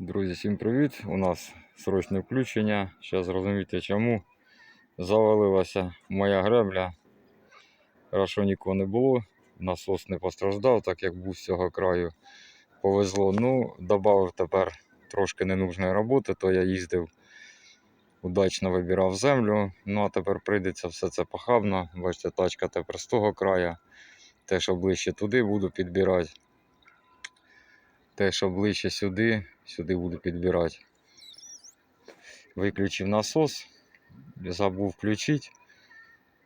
Друзі, всім привіт! У нас срочне включення. Зараз зрозумієте чому. Завалилася моя гребля. Хорошо нікого не було. Насос не постраждав, так як був з цього краю. Повезло. Ну, додав тепер трошки ненужної роботи, то я їздив, удачно вибирав землю. Ну а тепер прийдеться все це похабно. Бачите, тачка тепер з того краю. Те, що ближче туди буду підбирати. Те, що ближче сюди, сюди буду підбирати. Виключив насос, забув включити.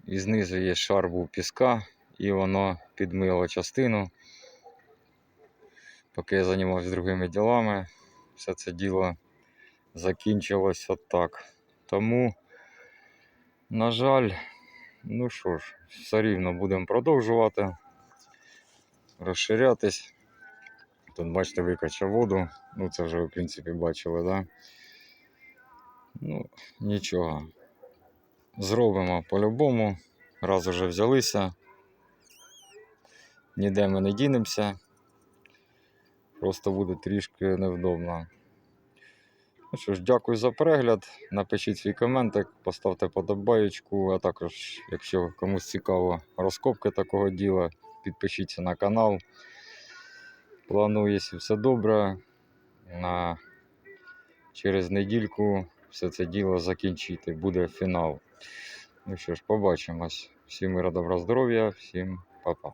І знизу є шар був піска, і воно підмило частину. Поки я займався другими ділами, все це діло закінчилось отак. Тому, на жаль, ну що ж, все рівно будемо продовжувати розширятись. Тут, бачите, викачав воду. Ну, це вже в принципі, бачили, да? Ну, нічого. Зробимо по-любому. Раз уже взялися. Ніде ми не дінемося. Просто буде трішки невдобно. Ну що ж, дякую за перегляд. Напишіть свій коментик, поставте подобаєчку, а також, якщо комусь цікаво розкопки такого діла, підпишіться на канал. Планую, якщо все добре, на... через недільку все це діло закінчити. Буде фінал. Ну що ж, побачимось. Всім мира, добра, здоров'я, всім па-па.